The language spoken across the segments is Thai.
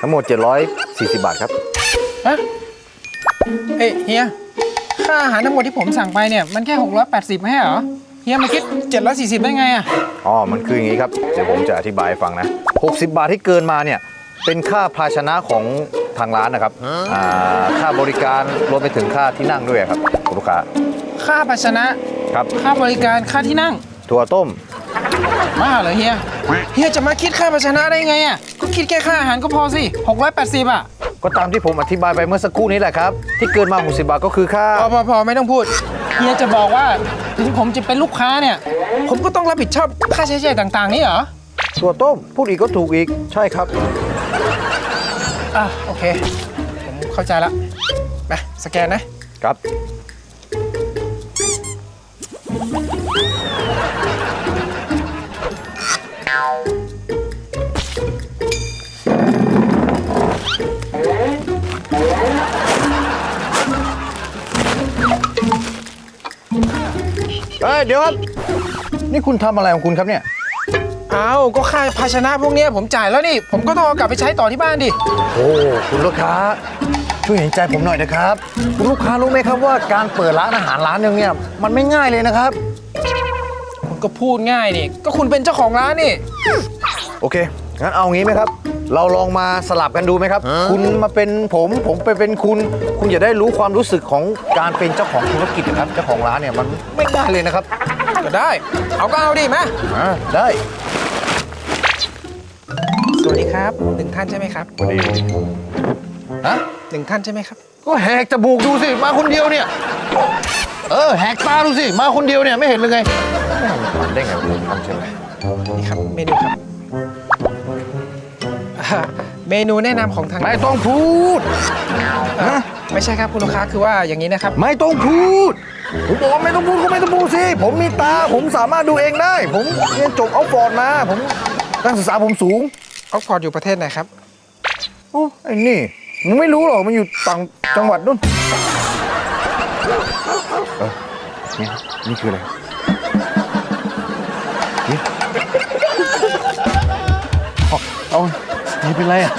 ทั้งหมด 740 บาทครับ ฮะเอ้ยเฮีย ค่าอาหารทั้งหมดที่ผมสั่งไปเนี่ย มันแค่ 680ไม่ใช่เหรอ เฮียมาคิด 740 ได้ไงอะอ๋อ มันคืออย่างนี้ครับ เดี๋ยวผมจะอธิบายให้ฟังนะ 60 บาทที่เกินมาเนี่ย เป็นค่าภาชนะของทางร้านนะครับ อ่า ค่าบริการรวมไปถึงค่าที่นั่งด้วยครับคุณลูกค้า ค่าภาชนะ ครับ ค่าบริการ ค่าที่นั่ง ถั่วต้ม บ้าเหรอเฮีย เฮียจะมาคิดค่าภาชนะได้ไงอะก็คิดแค่ค่าอาหารก็พอสิ 680อะก็ตามที่ผมอธิบายไปเมื่อสักครู่นี้แหละครับ ที่เกินมา 60 บาทก็คือค่า พอพอพอไม่ต้องพูด เฮียจะบอกว่าถึงผมจะเป็นลูกค้าเนี่ย ผมก็ต้องรับผิดชอบค่าใช้จ่ายต่าง ๆ นี่เหรอ ถั่วต้ม พูดอีกก็ถูกอีก ใช่ครับ อะ โอเค ผมเข้าใจละไปสแกนนะ ครับ เอ้ยเดี๋ยวครับ นี่คุณทำอะไรของคุณครับเนี่ย เอาก็ค่าภาชนะพวกเนี้ยผมจ่ายแล้วนี่ ผมก็ต้องเอากลับไปใช้ต่อที่บ้านดิ โอ้คุณลูกค้า ช่วยเห็นใจผมหน่อยนะครับ คุณลูกค้ารู้ไหมครับว่าการเปิดร้านอาหารร้านหนึงเนี่ยมันไม่ง่ายเลยนะครับ คุณก็พูดง่ายนี่ ก็คุณเป็นเจ้าของร้านนี่ โอเค งั้นเอางี้ไหมครับ เราลองมาสลับกันดูไหมครับ คุณมาเป็นผมผมไปเป็นคุณ คุณจะได้รู้ความรู้สึกของการเป็นเจ้าของธุรกิจนะครับเจ้าของร้านเนี่ยมันไม่ง่ายเลยนะครับก็ได้ เอาก็เอาดิมาอ่าได้สวัสดีครับหนึ่งท่านใช่ไหมครับพอดีฮะหนึ่งท่านใช่ไหมครับ ก็แหกจมูกดูสิมาคนเดียวเนี่ยเออแหกตาดูสิมาคนเดียวเนี่ยไม่เห็นเลยไงทำได้ไงผมทำใช่ไหมนี่ครับเมนูครับอ่า เมนูแนะนำของทางไม่ต้องพูดอ่าไม่ใช่ครับคุณลูกค้าคือว่าอย่างนี้นะครับ ไม่ต้องพูด ผมบอกว่าไม่ต้องพูดก็ไม่ต้องพูดสิ ผมมีตา ผมสามารถดูเองได้ ผมเรียนจบเอาฟอร์ดมา ผมการศึกษาผมสูง ออกฟอร์ดอยู่ประเทศไหนครับ โอ้ไอ้นี่มึงไม่รู้หรอกมันอยู่ต่างจังหวัดนู่นเออนี่นี่คืออะไรนี่เอาเอา นี่เป็นไรอะ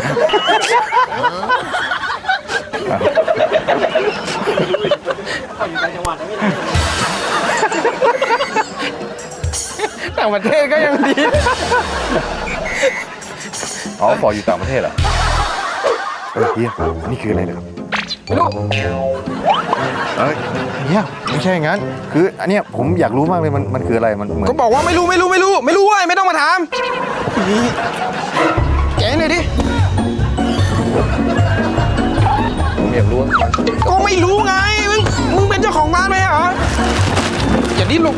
ต่างประเทศก็ยังดี อ๋อฟอร์ดอยู่ต่างประเทศเหรอเออเฮียนี่คืออะไรนะครับไม่รู้เอ้ยเฮียไม่ใช่อย่างนั้น คืออันเนี้ยผมอยากรู้มากเลยมันมันคืออะไรมันเหมือนก็บอกว่าไม่รู้ไม่รู้ไม่รู้ ไม่รู้เว้ยไม่ต้องมาถาม อยากรู้ว่าก็ไม่รู้ไง มึงมึงเป็นเจ้าของร้านไหมเหรออย่าดิ้นลูก